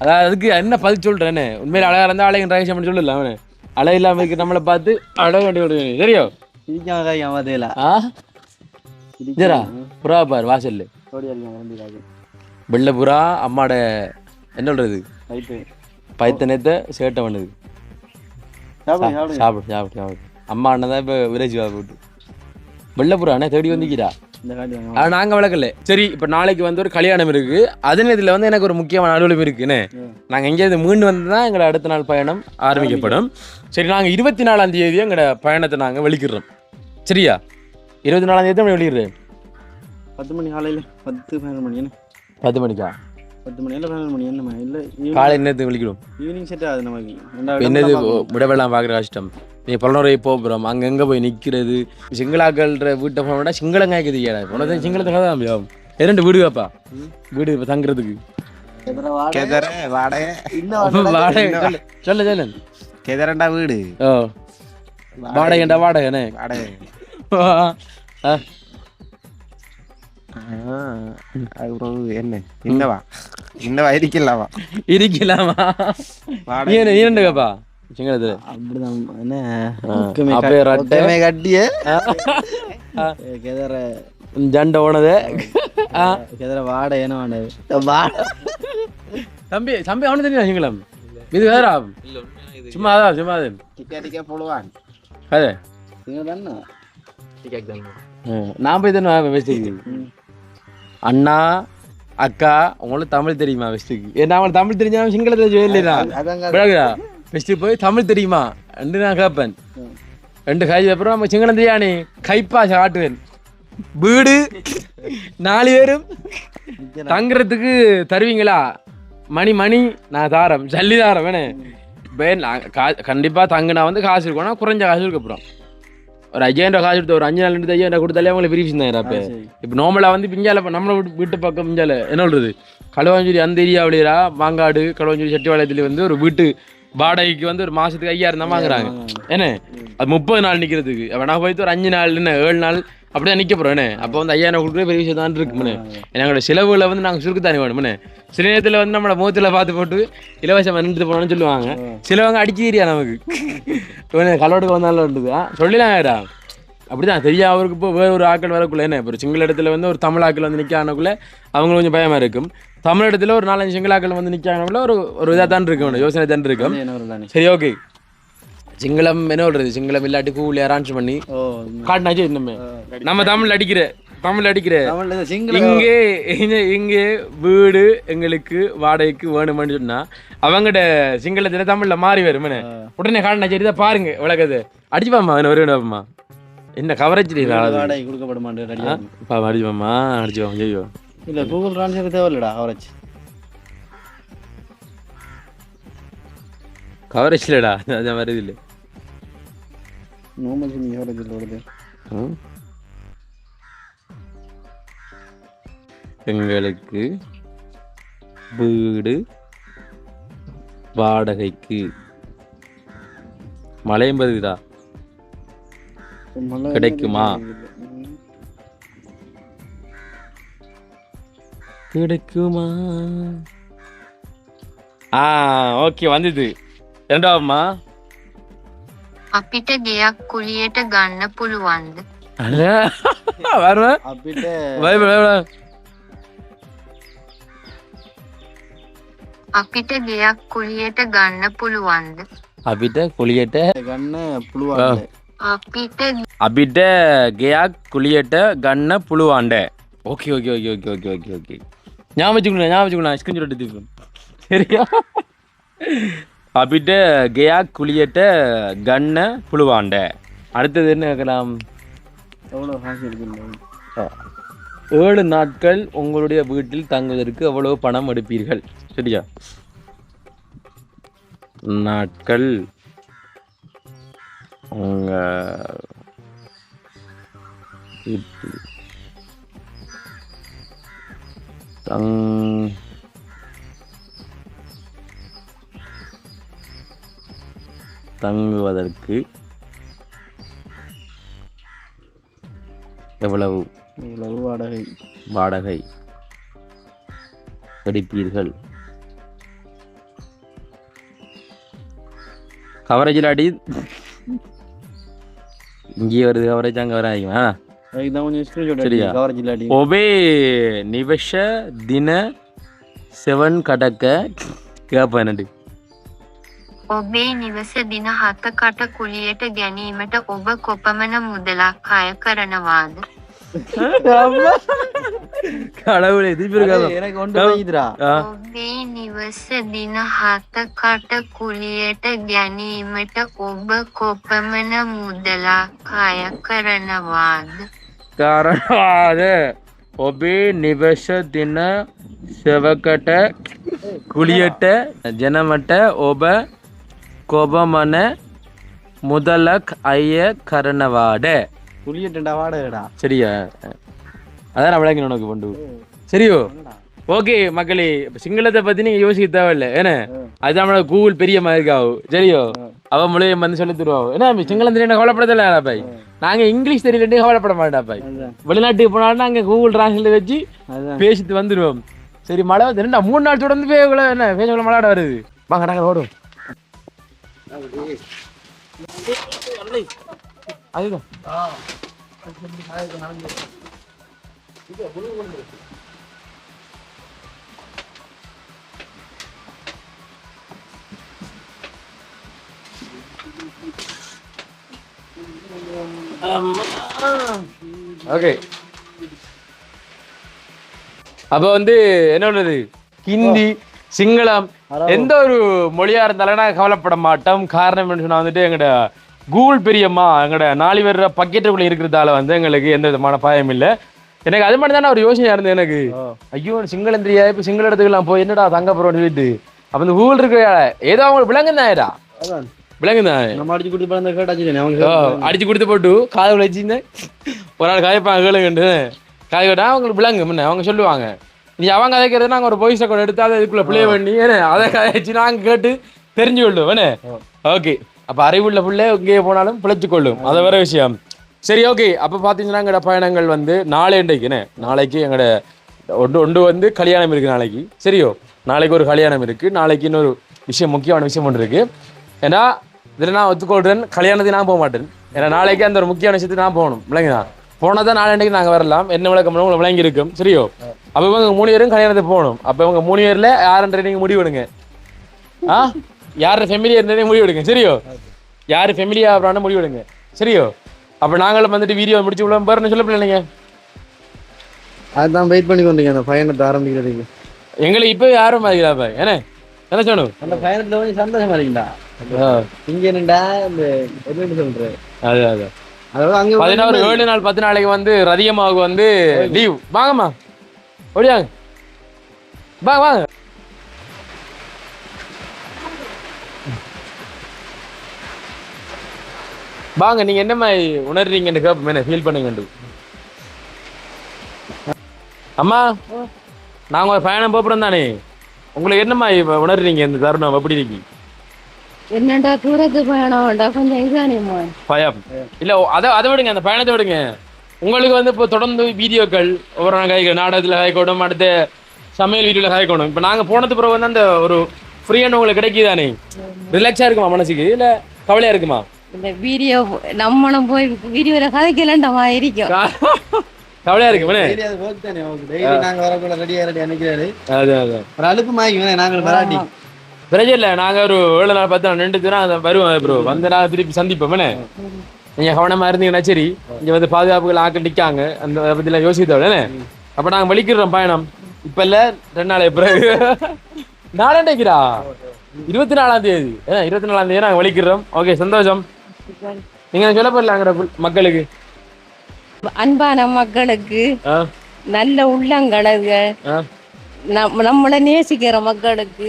அதாவது அதுக்கு என்ன பதில் சொல்கிறேன்னு உண்மையில அழகாக இருந்தால் அழகின் ரகசியம் பண்ணி சொல்லல அவனு அழகு இல்லாமல் இருக்கு நம்மளை பார்த்து அழகு வண்டி விடுங்க சரியோ? சிரிக்காம ஆ? ஜரா புறா பார் வந்து வெள்ளை புறா அம்மாட என்ன சொல்றது? ரைட்டு பைத்தனத்தை சேட்டை பண்ணுது. சாப்பிடு சாப்பிடு. சாப்பிடு அம்மா அண்ணன் தான் இப்போ வில்லேஜ் போட்டு. வெள்ளப்புறா அண்ணே தேடி வந்துக்கிறா ஆனால் நாங்கள் வளர்க்கல. சரி இப்போ நாளைக்கு வந்து ஒரு கல்யாணம் இருக்குது அதே நேரத்தில் வந்து எனக்கு ஒரு முக்கியமான அலுவலகம் இருக்குன்னு. நாங்கள் எங்கேயாவது மீண்டு வந்து தான் எங்களோட அடுத்த நாள் பயணம் ஆரம்பிக்கப்படும். சரி நாங்கள் இருபத்தி நாலாம் தேதி எங்களோட பயணத்தை நாங்கள் வெளிக்கிடுறோம் சரியா? இருபத்தி நாலாம் தேதி வெளியிடுறேன் பத்து மணி காலையில் பத்து பதினொரு மணி என்ன? பத்து மணிக்கா? பத்து மணி இல்லை பதினொரு மணி என்னம்மா? இல்லை காலை நேரத்துக்கு வெளிக்கிடும் ஈவினிங் செட் ஆகுது நமக்கு என்னது. விடவெல்லாம் பார்க்குற கஷ்டம். நீ பலனுறை போகிறோம் அங்கங்கே போய் நிற்கிறது சிங்களாக்கள்ன்ற வீட்டை போன விட சிங்களங்காய்க்கு தெரியாடா உனக்கு சிங்களத்துக்காக தான் முடியும் இரண்டு வீடு வைப்பா. வீடு இப்ப தங்குறதுக்கு. சொல்லு சொல்லு கெதரண்டா வீடு. ஓ. வாடகைண்டா வாடகைண்ணே வாடகை. என்ன? இன்னவா? இன்னவா? இருக்கலவா இருக்கலாமா நீ என்ன கேப்பா சிங்களத்துல அப்படிதான். என்ன? அப்படியே கட்டிய. கெதற. ஜண்டை ஓனது. கெதற என்ன வாடகை வாடகை தம்பி தம்பி அவனு தெரியும் சிங்களம்? இது வேற? சும்மா அதான் சும்மா அது. போடுவான். அது? தானே நான் போய் தானே வெஸ்ட்டுக்கு அண்ணா அக்கா உங்களுக்கு தமிழ் தெரியுமா வெஸ்ட்டுக்கு ஏன்னா அவங்களுக்கு தமிழ் தெரிஞ்சா சிங்களத்தை சொல்லலையா அதாங்க. விளக்குதா ஃபஸ்ட்டு போய் தமிழ் தெரியுமா? ரெண்டு நான் கேட்பேன் ரெண்டு கை அப்புறம் நம்ம சிங்களம் தெரியானே கைப்பா காட்டுவேன் வீடு நாலு பேரும் தங்குறதுக்கு தருவீங்களா? மணி மணி நான் தாரம் சல்லி தாரம் வேணே. கண்டிப்பாக தங்குனா வந்து காசு இருக்கணும் குறைஞ்ச காசு இருக்கு அப்புறம். ஒரு ஐயாயிரம் காசு எடுத்து ஒரு அஞ்சு நாள் ரெண்டு ஐயாயிரம் கொடுத்தாலே அவங்களுக்கு பெரிய விஷயம் தான் அப்போ இப்போ நார்மலாக வந்து பிஞ்சால இப்போ நம்மளை வீட்டு வீட்டு பக்கம் பிஞ்சால என்ன சொல்றது? களுவாஞ்சேரி அந்த ஏரியாவிலேயா மாங்காடு களுவாஞ்சேரி செட்டிவாளையத்துல வந்து ஒரு வீட்டு வாடகைக்கு வந்து ஒரு மாசத்துக்கு ஐயாயிரம் தான் வாங்குறாங்க. என்ன? அது முப்பது நாள் நிக்கிறதுக்கு. அப்ப நான் போயிட்டு ஒரு அஞ்சு நாள் என்ன ஏழு நாள் அப்படியே நிக்க போறோம் என்ன? அப்போ வந்து ஐயாயிரம் கொடுக்குற பெரிய விஷயம் தான் இருக்குமே எங்களோட செலவுகளை வந்து நாங்கள் சுருக்கத்தானே வேணும்னே சில நேரத்தில் வந்து நம்மளோட முகத்துல பார்த்து போட்டு இலவசம் நின்று போனோம்னு சொல்லுவாங்க. சிலவங்க அடிச்சு தெரியா நமக்கு இவனே கல்லோட்டுக்கு வந்தாலும் இருந்தது சொல்லிலாங்கடா அப்படிதான் தெரியா அவருக்கு இப்போ வேற ஒரு ஆட்கள் வரக்குள்ள என்ன? இப்போ ஒரு சிங்கள இடத்துல வந்து ஒரு தமிழ் ஆட்கள் வந்து நிற்கானக்குள்ள அவங்களுக்கு கொஞ்சம் பயமா இருக்கும். தமிழ் இடத்துல ஒரு நாலஞ்சு சிங்கள ஆட்கள் வந்து நிற்கானக்குள்ள ஒரு ஒரு இதாக தான் இருக்கும் யோசனை தான் இருக்கும் சரி ஓகே சிங்களம் என்ன சொல்றது? சிங்களம் இல்லாட்டி கூலி அரேஞ்ச் பண்ணி காட்டினாச்சு இன்னுமே. நம்ம தமிழ் அடிக்கிற தமிழ் அடிக்கிற. இங்கே இங்க- வீடு எங்களுக்கு வாடகைக்கு வேணுமென்னு சொன்னா அவங்கட சிங்களத்துல தமிழ்ல மாறி வருமே உடனே காட்டினா சரி இதை பாருங்க உலகது அடிச்சுப்பாம்மா என்ன வருவேன்டாப்பம்மா என்ன கவரேஜ் வாடகை கொடுக்கப்பட மாட்டேன் அடிச்சுப்பாம்மா அடிச்சுப்பாம் ஐயோ இல்ல கூகுள் டிரான்ஸ்லேட் தேவையில்லடா அவரச்சு கவரேஜ் இல்லடா அது வருது இல்லை. நோமல் சிம்மி அவரச்சு வருது ம். எங்களுக்கு வீடு வாடகைக்கு. மழையும் வருதுதா கிடைக்குமா? கிடைக்குமா? ஆ ஓகே வந்தது. ரெண்டாவதுமா අපිට ගෙයක් කුලියට ගන්න පුළුවන්ද. வருமா අපිට வை வை, வை. අපිට ගෙයක් කුලියට ගන්න පුළුවන්ද. அபிட்ட குளியட்ட கண்ண புழுவாங்க අපිට அபிட்ட கெயாக் குளியட்ட கண்ண புழுவாண்ட okay okay okay okay okay okay okay ஞாபகம் வச்சுக்கணும் ஞாபகம் வச்சுக்கணும் ஸ்கிரீன் ஷாட் எடுத்து சரியா அபிட்ட கெயாக் குளியட்ட கண்ண புழுவாண்ட. அடுத்தது என்ன கேட்கலாம்? எவ்வளோ காசு இருக்குல்ல ஏழு நாட்கள் உங்களுடைய வீட்டில் தங்குவதற்கு எவ்வளவு பணம் எடுப்பீர்கள்? சரியா? நாட்கள். உங்க வீட்டில் தங் தங்குவதற்கு எவ்வளவு இவ்வளவு வாடகை? வாடகை எடுப்பீர்கள்? கவரேஜில் அடி. இங்கே வருது கவரேஜ் அங்கே? கவரேஜ் இல்லாட்டி ஒபே நிவஷ தின செவன் கடக்க. கேப்ப என்னடி ඔබේ නිවස දින හතකට කුලියට ගැනීමට ඔබ කොපමණ මුදලක් අය කරනවාද? කඩවල ඉතිරගොඩරා ඔබේ නිවස දින හතකට කුලියට ගැනීමට ඔබ කොපමණ මුදලක් අය කරනවාද? කරනවාද? ඔබේ නිවස දින සවකට කුලියට ජනමට ඔබ கோபமன முதலக் ஐய கரணவாட. புளியட்டண்டா வாடகடா. சரியா? அதான் நம்மளே உனக்கு கொண்டு சரியோ? ஓகே மக்களே சிங்களத்தை பத்தி நீங்க யோசிக்க தேவையில்ல. ஏன்னா அது நம்மளோட கூகுள் பெரிய மாதிரி இருக்காவு? சரியோ? அவன் மூலியம் வந்து சொல்லி தருவோம் ஏன்னா சிங்களம் தெரியல கவலைப்பட பாய். நாங்க இங்கிலீஷ் தெரியலட்டே கவலைப்பட மாட்டோம் பாய். வெளிநாட்டுக்கு போனாலும் நாங்க கூகுள் டிரான்ஸ்லேட் வச்சு பேசிட்டு வந்துடுவோம் சரி மழை வந்து ரெண்டா மூணு நாள் தொடர்ந்து பேச என்ன பேச மழை வருது? வாங்க நாங்கள் ஓடுவோம். அதுதான் ஓகே. அப்ப வந்து என்ன சொல்றது ஹிந்தி சிங்களம். எந்த ஒரு மொழியா இருந்தாலும் நான் கவலைப்பட மாட்டோம் காரணம் என்ன சொன்னா வந்துட்டு எங்கட கூகுள் பெரியம்மா எங்கட நாலு பேர் பக்கெட்டுக்குள்ள இருக்கிறதால வந்து எங்களுக்கு எந்த விதமான பயம் இல்லை. எனக்கு அது மட்டும் தானே ஒரு யோசனையா இருந்தது எனக்கு. ஐயோ சிங்களம் தெரியாது இப்ப சிங்கள இடத்துக்குலாம் போய் என்னடா தங்க போறோம்னு சொல்லிட்டு. அப்ப இந்த கூகுள் இருக்க ஏதோ அவங்களுக்கு விளங்குந்தாயடா. அதான். விளங்குதான் நம்ம அடிச்சு கொடுத்து அடிச்சு கொடுத்து போட்டு காது வச்சிருந்தேன் ஒரு நாள் காயப்பாங்க கேளுங்கண்டு காய் கேட்டா அவங்களுக்கு விளங்கு முன்ன அவங்க சொல்லுவாங்க. நீ அவங்க கதைக்கிறது நாங்கள் ஒரு பொய்ஸ் அக்கௌண்ட் எடுத்து அதை இதுக்குள்ள ப்ளே பண்ணி அதை கதைச்சு நாங்கள் கேட்டு தெரிஞ்சு கொள்ளும் ஓகே. அப்போ அறிவுள்ள பிள்ளை எங்கேயே போனாலும் பிழைச்சு கொள்ளும் அதை வேற விஷயம். சரி ஓகே. அப்போ பார்த்தீங்கன்னா எங்களோட பயணங்கள் வந்து நாளை இன்றைக்கு என்ன நாளைக்கு எங்களோட ஒன்று ஒன்று வந்து கல்யாணம் இருக்கு நாளைக்கு. சரியோ? நாளைக்கு ஒரு கல்யாணம் இருக்கு. நாளைக்கு இன்னொரு விஷயம் முக்கியமான விஷயம் ஒன்று இருக்கு. ஏன்னா இதில் நான் ஒத்துக்கொள்றேன். கல்யாணத்துக்கு நான் போக மாட்டேன். ஏன்னா நாளைக்கு அந்த ஒரு முக்கியமான விஷயத்துக்கு நான் போகணும். விளங்குதா? போனால் தான் நாளைக்கு நாங்கள் வரலாம். என்ன விளக்கம்? உங்களுக்கு விளங்கி இருக்கும் சரியோ? அப்போ இவங்க மூணு பேரும் கல்யாணத்துக்கு போகணும். அப்போ இவங்க மூணு பேரில் யாருன்ற நீங்கள் முடிவெடுங்க ஆ? யார் ஃபெமிலியாக இருந்ததே முடிவெடுங்க சரியோ? யார் ஃபெமிலியாக ஆகிறான்னு முடிவெடுங்க சரியோ? அப்போ நாங்களும் வந்துட்டு வீடியோ முடிச்சு விட பாருன்னு சொல்ல பிள்ளைங்க அதுதான் வெயிட் பண்ணி கொண்டீங்க அந்த பயணத்தை ஆரம்பிக்கிறதுக்கு. எங்களை இப்போ யாரும் மாதிரிப்பா என்ன? என்ன சொன்னோம் அந்த பயணத்துல கொஞ்சம் சந்தோஷமா இருக்கீங்களா இங்க என்னடா இந்த என்னன்னு சொல்ற அது அது. அதாவது அங்க பதினாறு ஏழு நாள் பத்து நாளைக்கு வந்து ரதியமாவுக்கு வந்து லீவ் வாங்கம்மா. ஓடியாங்க. வாங்க வாங்க வாங்க நீங்க என்ன மாதிரி உணர்றீங்கன்னு என்ன ஃபீல் பண்ணுங்க அம்மா நாங்க ஒரு பயணம் போப்புறோம் தானே உங்களுக்கு என்னம்மா உணர்றீங்க இந்த தருணம்? எப்படி இருக்கு? என்னடா தூரத்து பயணம்டா கொஞ்சம் இதானியம்மா பயம். இல்ல அதை அதை விடுங்க அந்த பயணத்தை விடுங்க. உங்களுக்கு வந்து இப்போ தொடர்ந்து வீடியோக்கள் ஒவ்வொரு காய்க்கணும் நாடகத்தில் காய்க்கணும் அடுத்து சமையல் வீடியோவில் காய்க்கணும் இப்போ நாங்கள் போனது பிறகு வந்து அந்த ஒரு ஃப்ரீயான உங்களுக்கு கிடைக்குதானே? ரிலாக்ஸாக இருக்குமா மனசுக்கு? இல்லை கவலையாக இருக்குமா? இந்த வீடியோ நம்மளும் போய் வீடியோல கதைக்கலன்ற மாதிரி இருக்கும். அவங்களுக்கு. டெய்லி நாங்க வரக்குள்ள ரெடியா ரெடி அன்னைக்கு அது அது. ஒரு அலுப்பு மாய்க்கு நாங்கள் வராட்டி. பிரச்சனை இல்லை நாங்கள் ஒரு ஏழு நாள் பத்து நாள் தினம் அதை வருவோம் ப்ரோ வந்து நான் திருப்பி சந்திப்போம் என்ன? நீங்கள் கவனமாக இருந்தீங்கன்னா சரி. இங்கே வந்து பாதுகாப்புகள் ஆக்கள் நிற்காங்க அந்த அதை பற்றிலாம் யோசித்தோட என்ன? அப்போ நாங்கள் வலிக்கிறோம் பயணம். இப்போ இல்லை ரெண்டு நாளை பிறகு. நாளாண்டைக்கிறா இருபத்தி நாலாம் தேதி. ஏன் இருபத்தி நாலாம் தேதி நாங்கள் வலிக்கிறோம். ஓகே சந்தோஷம். நீங்கள் சொல்ல போடலாங்கிற மக்களுக்கு? அன்பான மக்களுக்கு நல்ல நம் நம்மளை நேசிக்கிற மக்களுக்கு.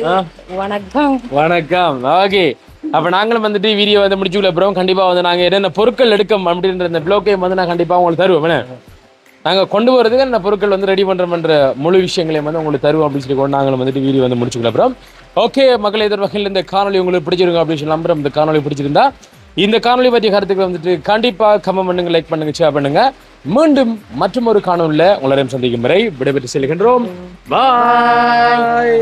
வணக்கம். வணக்கம். ஓகே. அப்ப நாங்களும் வந்துட்டு வீடியோ வந்து முடிச்சுள்ள அப்புறம் கண்டிப்பா வந்து நாங்க என்னென்ன பொருட்கள் எடுக்கும் அப்படின்ற இந்த ப்ளோக்கையும் வந்து நான் கண்டிப்பா உங்களுக்கு தருவோம். என்ன? நாங்க கொண்டு போறதுக்கு அந்த பொருட்கள் வந்து ரெடி பண்றோம்ன்ற முழு விஷயங்களையும் வந்து உங்களுக்கு தருவோம் அப்படின்னு சொல்லி கொண்டு நாங்களும் வந்துட்டு வீடியோ வந்து முடிச்சுக்கல அப்புறம் ஓகே மக்களை எதிர் வகையில் இந்த காணொலி உங்களுக்கு பிடிச்சிருக்கும் அப்படின்னு சொல்லி நம்புறோம். இந்த காணொலி பிடிச்சிருந்தா இந்த காணொலி பற்றிய கருத்துக்கள் வந்துட்டு கண்டிப்பாக கமெண்ட் பண்ணுங்க லைக் பண்ணுங்க ஷேர் பண்ணுங்க. மீண்டும் மற்றும் ஒரு காணொலியில் உங்களையும் சந்திக்கும் வரை விடைபெற்று செல்கின்றோம். பாய்